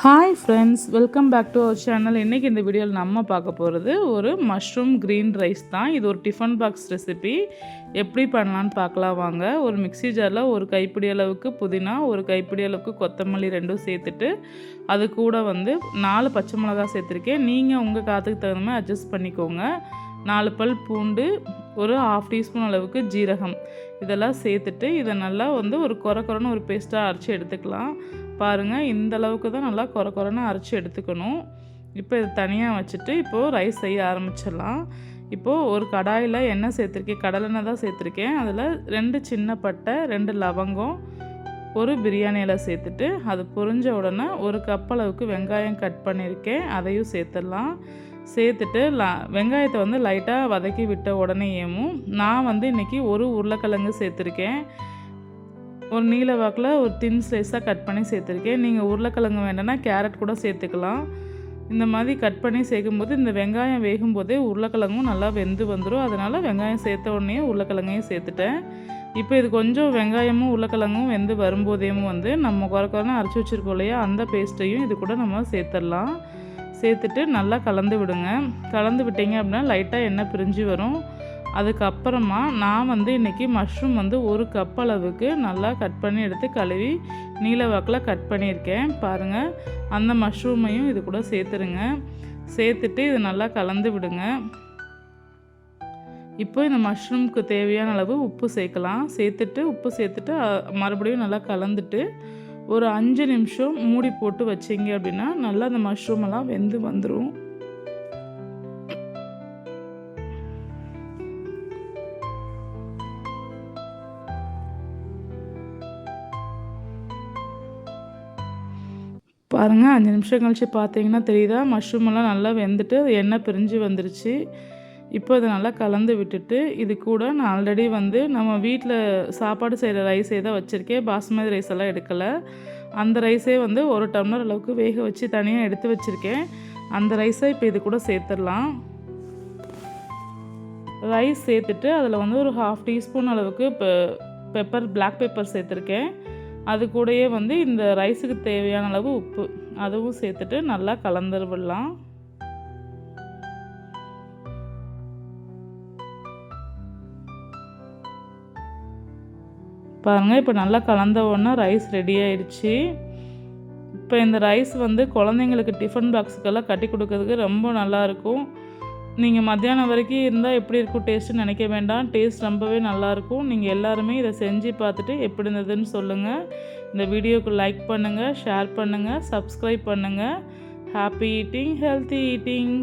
Hi friends welcome back to our channel இன்றைக்கி இந்த வீடியோவில் நம்ம பார்க்க போகிறது ஒரு மஷ்ரூம் க்ரீன் ரைஸ் தான். இது ஒரு டிஃபன் பாக்ஸ் ரெசிபி எப்படி பண்ணலான்னு பார்க்கலாம் வாங்க. ஒரு மிக்ஸி ஜாரில் ஒரு கைப்பிடி அளவுக்கு புதினா ஒரு கைப்பிடி அளவுக்கு கொத்தமல்லி ரெண்டும் சேர்த்துட்டு அது கூட வந்து நாலு பச்சை மிளகா சேர்த்துருக்கேன். நீங்கள் உங்கள் காற்றுக்கு தகுந்த மாதிரி அட்ஜஸ்ட் பண்ணிக்கோங்க. நாலு பல் பூண்டு ஒரு ஆஃப் டீஸ்பூன் அளவுக்கு ஜீரகம். இதெல்லாம் சேர்த்துட்டு இதை நல்லா வந்து ஒரு குறை குறைன்னு ஒரு பேஸ்ட்டாக அரைச்சி எடுத்துக்கலாம். பாருங்கள் இந்த அளவுக்கு தான் நல்லா குறை குறைன்னு அரைச்சி எடுத்துக்கணும். இப்போ இது தனியாக வச்சுட்டு இப்போது ரைஸ் செய்ய ஆரம்பிச்சிடலாம். இப்போது ஒரு கடாயில் எண்ணெய் சேர்த்துருக்கேன் கடலெண்ணெய் தான் சேர்த்துருக்கேன். அதில் ரெண்டு சின்ன பட்டை ரெண்டு லவங்கம் ஒரு பிரியாணியில் சேர்த்துட்டு அது பொரிஞ்ச உடனே ஒரு கப் அளவுக்கு வெங்காயம் கட் பண்ணியிருக்கேன். அதையும் சேர்த்துடலாம். சேர்த்துட்டு லா வெங்காயத்தை வந்து லைட்டாக வதக்கி விட்ட உடனேயேவும் நான் வந்து இன்றைக்கி ஒரு உருளைக்கிழங்கு சேர்த்துருக்கேன். ஒரு நீல வாக்கில் ஒரு தின் ஸ்லைஸாக கட் பண்ணி சேர்த்துருக்கேன். நீங்கள் உருளைக்கிழங்கு வேண்டாம்னா கேரட் கூட சேர்த்துக்கலாம். இந்த மாதிரி கட் பண்ணி சேர்க்கும்போது இந்த வெங்காயம் வேகும் போதே உருளைக்கிழங்கும் நல்லா வெந்து வந்துடும் அதனால் வெங்காயம் சேர்த்த உடனே உருளைக்கிழங்கையும் சேர்த்துட்டேன். இப்போ இது கொஞ்சம் வெங்காயமும் உருளைக்கிழங்கும் வெந்து வரும்போதேவும் வந்து நம்ம குறை குறைன்னு அரைச்சி வச்சுருக்கோம் இல்லையா? அந்த பேஸ்ட்டையும் இது கூட நம்ம சேர்த்துடலாம். சேர்த்துட்டு நல்லா கலந்து விடுங்க. கலந்து விட்டீங்க அப்படின்னா லைட்டாக எண்ணெய் பிரிஞ்சு வரும். அதுக்கப்புறமா நான் வந்து இன்றைக்கி மஷ்ரூம் வந்து ஒரு கப் அளவுக்கு நல்லா கட் பண்ணி எடுத்து கழுவி நீல வாக்கில் கட் பண்ணியிருக்கேன். பாருங்கள் அந்த மஷ்ரூமையும் இது கூட சேர்த்துருங்க. சேர்த்துட்டு இது நல்லா கலந்து விடுங்க. இப்போ இந்த மஷ்ரூம்க்கு தேவையான அளவு உப்பு சேர்க்கலாம். சேர்த்துட்டு உப்பு சேர்த்துட்டு மறுபடியும் நல்லா கலந்துட்டு ஒரு அஞ்சு நிமிஷம் மூடி போட்டு வச்சிங்க அப்படின்னா நல்லா அந்த மஷ்ரூம் எல்லாம் வெந்து வந்துடும் பாருங்கள் அஞ்சு நிமிஷம் கழித்து பார்த்தீங்கன்னா தெரியுதா? மஷ்ரூம் எல்லாம் நல்லா வெந்துட்டு எண்ணெய் பிரிஞ்சு வந்துருச்சு. இப்போ அதை நல்லா கலந்து விட்டுட்டு இது கூட நான் ஆல்ரெடி வந்து நம்ம வீட்டில் சாப்பாடு செய்கிற ரைஸே தான் வச்சுருக்கேன். பாஸ்மதி ரைஸ் எல்லாம் எடுக்கலை. அந்த ரைஸே வந்து ஒரு டம்ளர் அளவுக்கு வேக வச்சு தனியாக எடுத்து வச்சுருக்கேன். அந்த ரைஸை இப்போ இது கூட சேர்த்துடலாம். ரைஸ் சேர்த்துட்டு அதில் வந்து ஒரு ஹாஃப் டீஸ்பூன் அளவுக்கு பெ பெப்பர் பிளாக் பெப்பர் சேர்த்துருக்கேன். அது கூடயே வந்து இந்த ரைஸுக்கு தேவையான அளவு உப்பு. அதுவும் சேர்த்துட்டு நல்லா கலந்துருவிடலாம் பாருங்கள் இப்போ நல்லா கலந்த உடனே ரைஸ் ரெடி ஆயிடுச்சு. இப்போ இந்த ரைஸ் வந்து குழந்தைங்களுக்கு டிஃபன் பாக்ஸுக்கெல்லாம் கட்டி கொடுக்கறதுக்கு ரொம்ப நல்லாயிருக்கும் நீங்கள் மத்தியானம் வரைக்கும் இருந்தால் எப்படி இருக்கும் டேஸ்ட்டுன்னு நினைக்க வேண்டாம். டேஸ்ட் ரொம்பவே நல்லாயிருக்கும் நீங்கள் எல்லாருமே இதை செஞ்சு பார்த்துட்டு எப்படி இருந்ததுன்னு சொல்லுங்கள் இந்த வீடியோக்கு லைக் பண்ணுங்கள் ஷேர் பண்ணுங்கள் சப்ஸ்கிரைப் பண்ணுங்கள் ஹாப்பி ஈட்டிங் ஹெல்த்தி ஈட்டிங்